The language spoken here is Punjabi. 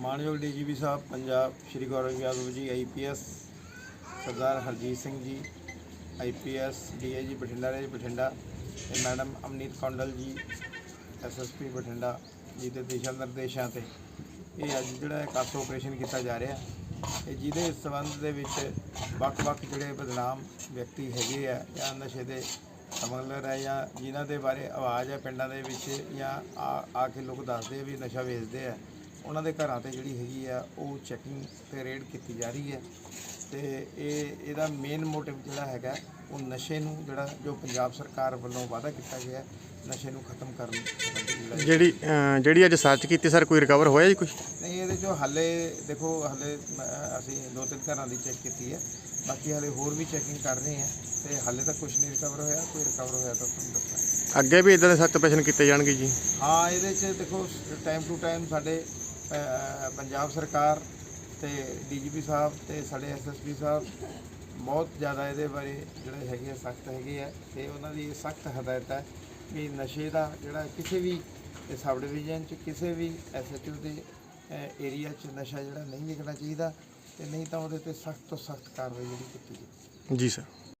ਮਾਨਯੋਗ ਡੀਜੀਪੀ ਸਾਹਿਬ, Punjab Shri Gaurav Yadav ji IPS Sardar Harjit Singh ji IPS DIG Bathinda ਦੇ ਬਠਿੰਡਾ, ਤੇ ਮੈਡਮ ਅਮਨੀਤ ਕੌਂਡਲ ਜੀ ਐਸਐਸਪੀ ਬਠਿੰਡਾ ਜੀ ਦੇ ਦਿਸ਼ਾ ਨਿਰਦੇਸ਼ਾਂ ਤੇ। ਇਹ ਅੱਜ ਜਿਹੜਾ ਇੱਕ ਆਸ ਆਪਰੇਸ਼ਨ ਕੀਤਾ ਜਾ ਰਿਹਾ, ਤੇ ਜਿਹਦੇ ਸਬੰਧ ਦੇ ਵਿੱਚ ਵੱਖ-ਵੱਖ ਜਿਹੜੇ ਬਦਨਾਮ ਵਿਅਕਤੀ ਹੈਗੇ ਆ, ਜਾਂ ਨਸ਼ੇ ਦੇ ਸਮਗਲਰ ਹੈ ਜਾਂ ਜਿਨ੍ਹਾਂ ਦੇ ਬਾਰੇ ਆਵਾਜ਼ ਹੈ ਪਿੰਡਾਂ ਦੇ ਵਿੱਚ, ਜਾਂ ਆ ਕੇ ਲੋਕ ਦੱਸਦੇ ਵੀ ਨਸ਼ਾ ਵੇਚਦੇ ਆ ਉਹਨਾਂ ਦੇ ਘਰਾਂ ਤੇ ਜਿਹੜੀ ਹੈਗੀ ਆ ਉਹ ਚੈਕਿੰਗ ਤੇ ਰੇਡ ਕੀਤੀ ਜਾ ਰਹੀ ਹੈ। ਤੇ ਇਹ ਇਹਦਾ ਮੇਨ ਮੋਟਿਵ ਜਿਹੜਾ ਹੈਗਾ ਉਹ ਨਸ਼ੇ ਨੂੰ ਜਿਹੜਾ ਜੋ ਪੰਜਾਬ ਸਰਕਾਰ ਵੱਲੋਂ ਵਾਅਦਾ ਕੀਤਾ ਗਿਆ ਨਸ਼ੇ ਨੂੰ ਖਤਮ ਕਰਨ ਜਿਹੜਾ ਜਿਹੜੀ ਅੱਜ ਸਰਚ ਕੀਤੀ ਸਰ ਕੋਈ ਰਿਕਵਰ ਹੋਇਆ ਜੀ ਕੁਝ ਨਹੀਂ ਇਹਦੇ ਚੋਂ ਹਾਲੇ ਦੇਖੋ ਹਾਲੇ ਅਸੀਂ ਦੋ ਤਿੰਨ ਘਰਾਂ ਦੀ ਚੈੱਕ ਕੀਤੀ ਹੈ। ਬਾਕੀ ਹਾਲੇ ਹੋਰ ਵੀ ਚੈਕਿੰਗ ਕਰ ਰਹੇ ਹਾਂ ਤੇ ਹਾਲੇ ਤੱਕ ਕੁਝ ਨਹੀਂ ਰਿਕਵਰ ਹੋਇਆ। ਕੋਈ ਰਿਕਵਰ ਹੋਇਆ ਤਾਂ ਤੁਹਾਨੂੰ ਦੱਸਾਂਗੇ। ਅੱਗੇ ਵੀ ਇਦਾਂ ਦੇ ਸਖਤ ਆਪਰੇਸ਼ਨ ਕੀਤੇ ਜਾਣਗੇ ਜੀ। ਹਾਂ ਇਹਦੇ 'ਚ ਦੇਖੋ ਟਾਈਮ ਟੂ ਟਾਈਮ ਸਾਡੇ ਪੰਜਾਬ ਸਰਕਾਰ ਤੇ ਡੀਜੀਪੀ ਸਾਹਿਬ ਤੇ ਸਾਡੇ ਐਸਐਸਪੀ ਸਾਹਿਬ ਬਹੁਤ ਜ਼ਿਆਦਾ ਇਹਦੇ ਬਾਰੇ ਜਿਹੜੇ ਹੈਗੇ ਸਖਤ ਹੈਗੇ ਆ ਤੇ ਉਹਨਾਂ ਦੀ ਸਖਤ ਹਦਾਇਤ ਹੈ ਕਿ ਨਸ਼ੇ ਦਾ ਜਿਹੜਾ ਕਿਸੇ ਵੀ ਸਬ ਡਿਵੀਜ਼ਨ 'ਚ ਕਿਸੇ ਵੀ ਐਸਐਚਓ ਦੇ ਏਰੀਆ 'ਚ ਨਸ਼ਾ ਜਿਹੜਾ ਨਹੀਂ ਵਿਕਣਾ ਚਾਹੀਦਾ ਤੇ ਨਹੀਂ ਤਾਂ ਉਹਦੇ ਤੇ ਸਖਤ ਤੋਂ ਸਖਤ ਕਾਰਵਾਈ ਜਿਹੜੀ ਕੀਤੀ ਜਾਵੇ। ਜੀ ਸਰ।